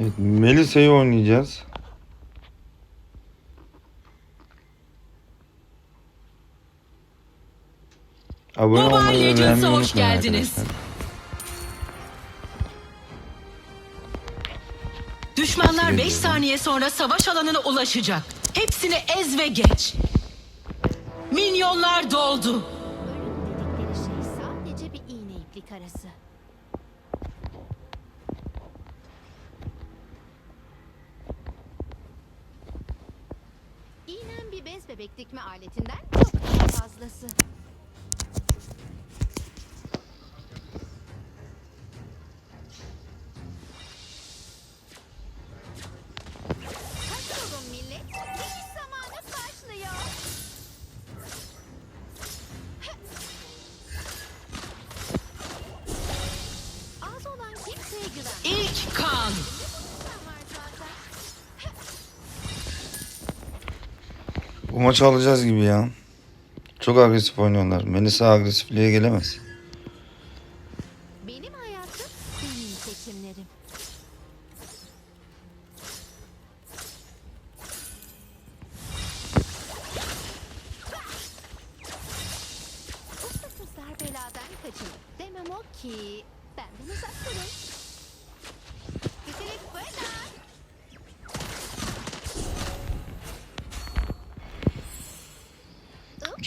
Evet, Melisa'yı oynayacağız. Abone Mobile olmayı ve Legends'a beğenmeyi hoş unutmayın geldiniz. arkadaşlar. Düşmanlar Teşekkür 5 ediyorum. saniye sonra savaş alanına ulaşacak. Hepsini ez ve geç. Minyonlar doldu. Ölüm dedikleri şey sadece bir iğne iplik arası. İğnem bir bez bebek dikme aletinden çok daha fazlası. Bu maçı alacağız gibi ya. Çok agresif oynuyorlar. Melisa agresifliğe gelemez. Benim hayatım benim seçimlerim. Ustasız darbeladan kaçın. Demem o ki benden uzak durun.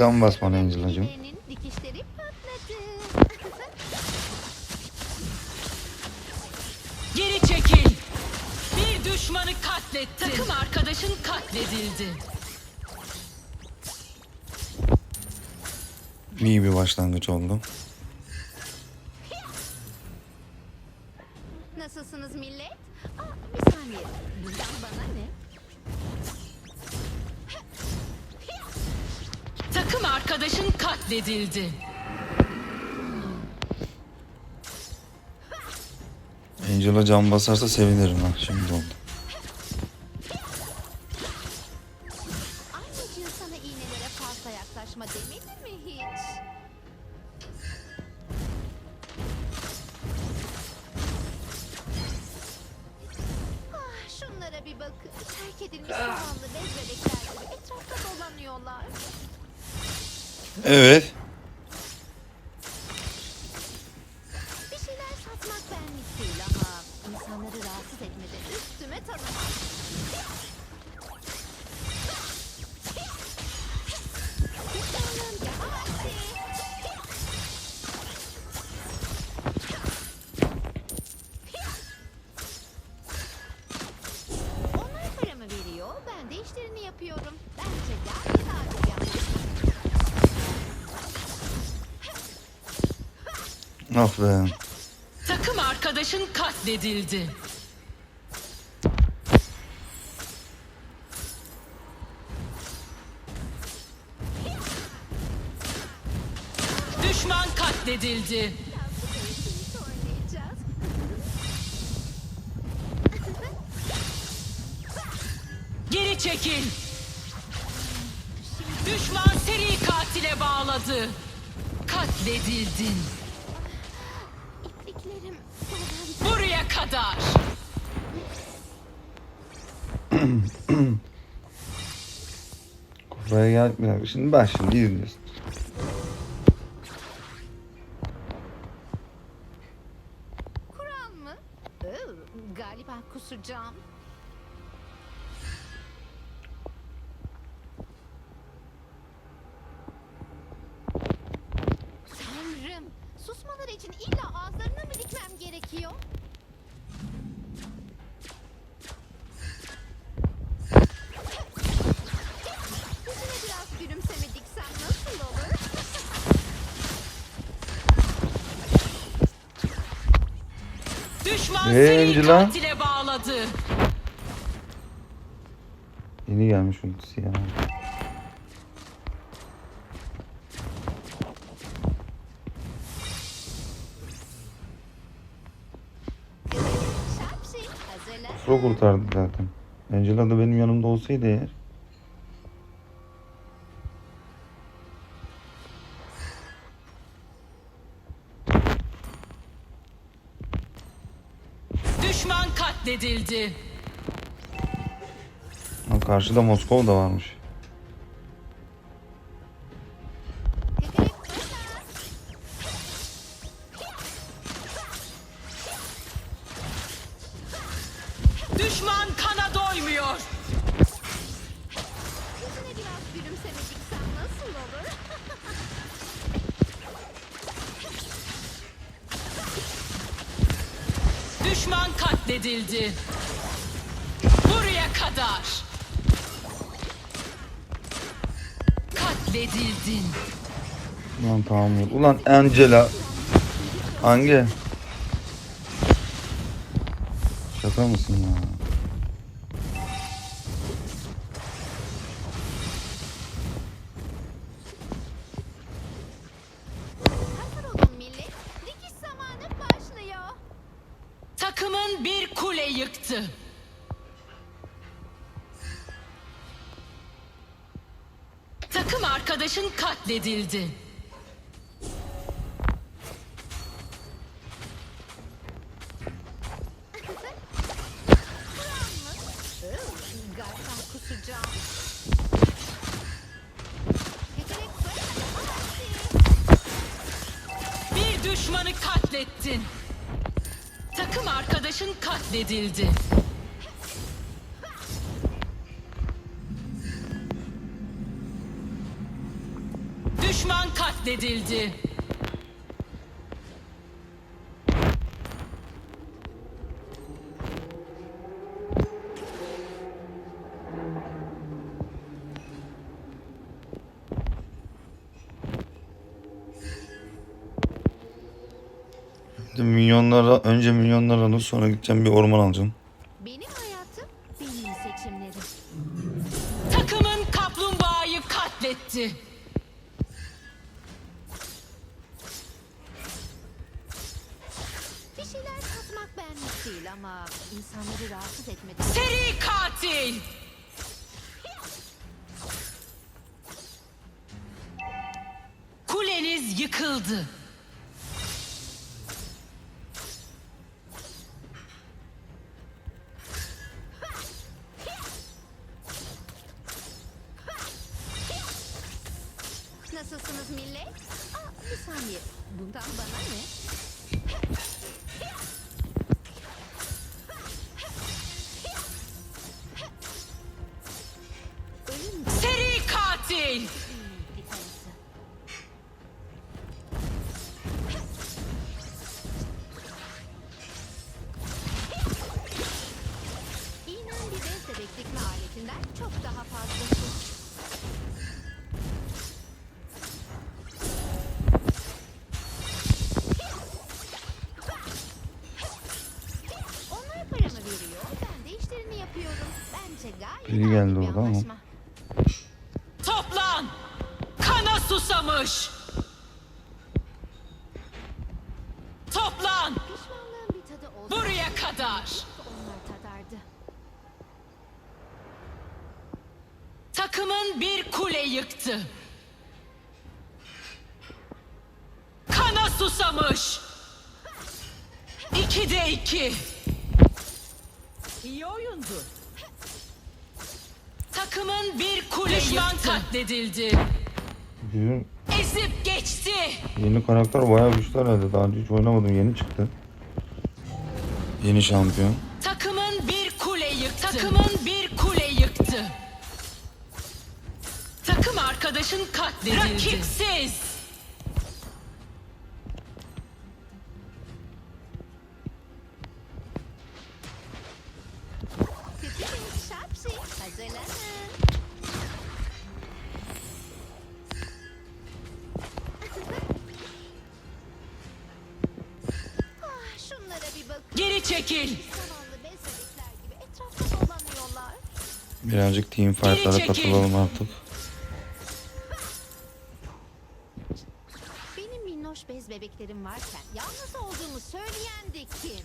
Can basman Angela'cığım. Birilerinin dikişleri patladı. Geri çekil. Bir düşmanı katlettin. Takım arkadaşın katledildi. İyi bir başlangıç oldu. Katledildi. Angela can basarsa sevinirim ha. Şimdi oldu. Ah be. Takım arkadaşın katledildi. Oynayacağız. Geri çekil. Düşman seri katile bağladı. Katledildin. Buraya kadar. Buraya gel bir dakika. Şimdi bak şimdi izliyorsun. Susmaları için illa ağızlarına mı dikmem gerekiyor? Yüzüne biraz gülümseme diksem nasıl olur? Düşman Angela? katile bağladı. Yeni gelmiş ultisi ya. Pro kurtardı zaten. Angela da benim yanımda olsaydı eğer. Düşman katledildi. Ha, karşıda Moskova da varmış. Düşman katledildi. Buraya kadar. Katledildin. Ulan tamam. Ulan Angela. Hangi? Şaka mısın ya? Yıktı. Takım arkadaşın katledildi. Bir düşmanı katlettin. Takım arkadaşın katledildi. Düşman katledildi. Şimdi milyonlara, önce milyonlara alıp sonra gideceğim bir orman alacağım. Benim hayatım, benim seçimlerim. Takımın kaplumbağayı katletti. Bir şeyler katmak benlik değil ama insanları rahatsız etmedi. Seri katil. Kuleniz yıkıldı. Biri geldi orada ama. Toplan. Kana susamış. Toplan. Buraya kadar. Takımın bir kule yıktı. Kana susamış. İki de iki. İyi oyundu. Takımın bir kule Düşman katledildi. Bizim Ezip geçti. yeni karakter bayağı güçlü herhalde. Daha önce hiç oynamadım. Yeni çıktı. Yeni şampiyon. Takımın bir kule yıktı. Takımın bir kule yıktı. Takım arkadaşın katledildi. Rakipsiz. Birazcık team fight'lara katılalım artık. Benim minnoş bez bebeklerim varken yalnız olduğumu söyleyen de kim?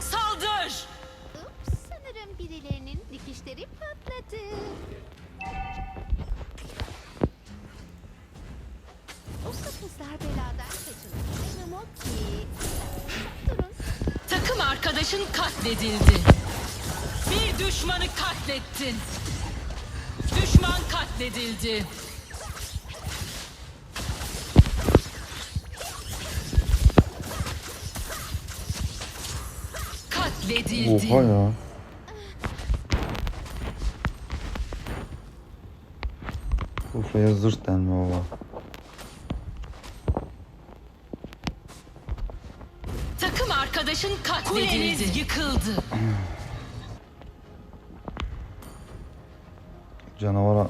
Saldır. Ups, sanırım birilerinin dikişleri patladı. O Kızlar beladan kaçınır. Demem o ki. Arkadaşın katledildi. Bir düşmanı katlettin. Düşman katledildi. Katledildi. Oha ya. Kufaya zırt denme baba. Arkadaşın katledildi. Kuleniz yıkıldı. Canavara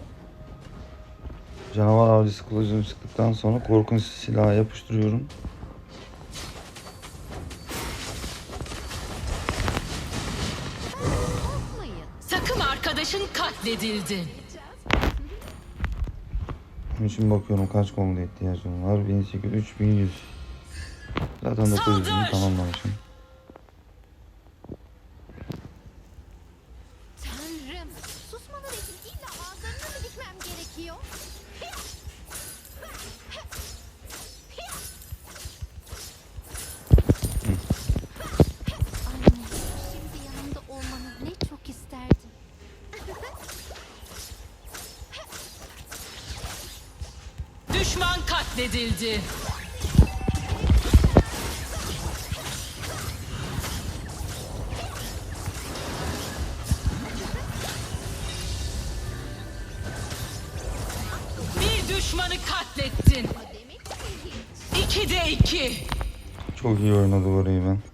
Canavar avcısı kılıcını sıktıktan sonra korkunç silahı yapıştırıyorum. Takım arkadaşın katledildi. İçin bakıyorum kaç konuda ihtiyacım var. 1800, 3100. Zaten 900 Saldır! tamamlamışım. Katledildi. Bir düşmanı katlettin. Demek ki hiç. İkide iki. Çok iyi oynadı orayı ben.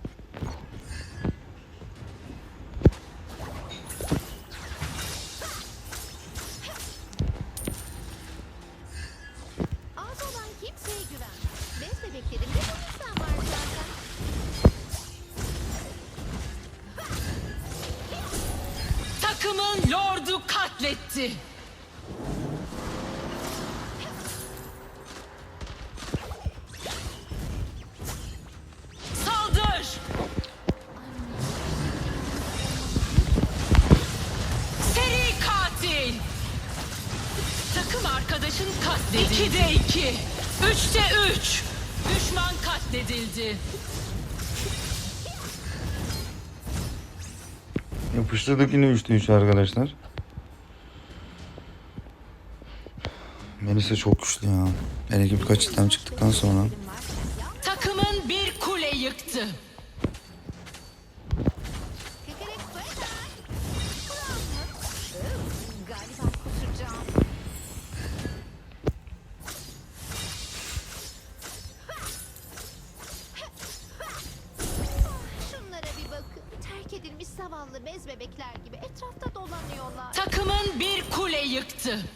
Arkadaşın katledildi. İkide iki. Üçte üç. Düşman katledildi. Yapıştırdık yine 3'te 3 arkadaşlar. Melisa çok güçlü ya. Hele ki birkaç çıktıktan sonra. Takımın bir kule yıktı. Kule yıktı.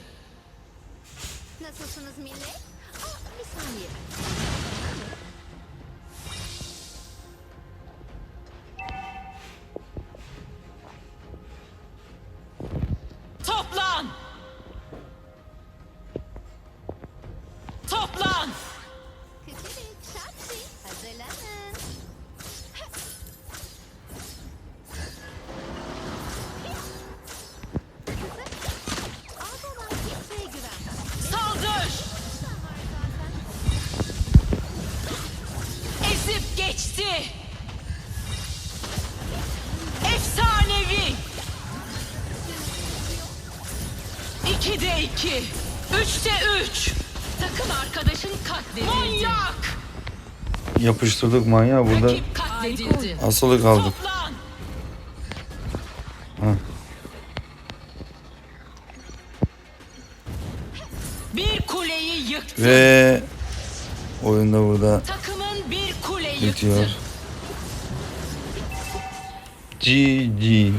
Nasılsınız millet? Aa, bir saniye. Üçte üç. Takım arkadaşın katledildi. Manyak! Yapıştırdık manyağı burada Rakip katledildi. asılı kaldık. Toplan! Heh. Bir kuleyi yıktı. Ve oyunda burada Takımın bir kule yıktı. bitiyor. GG.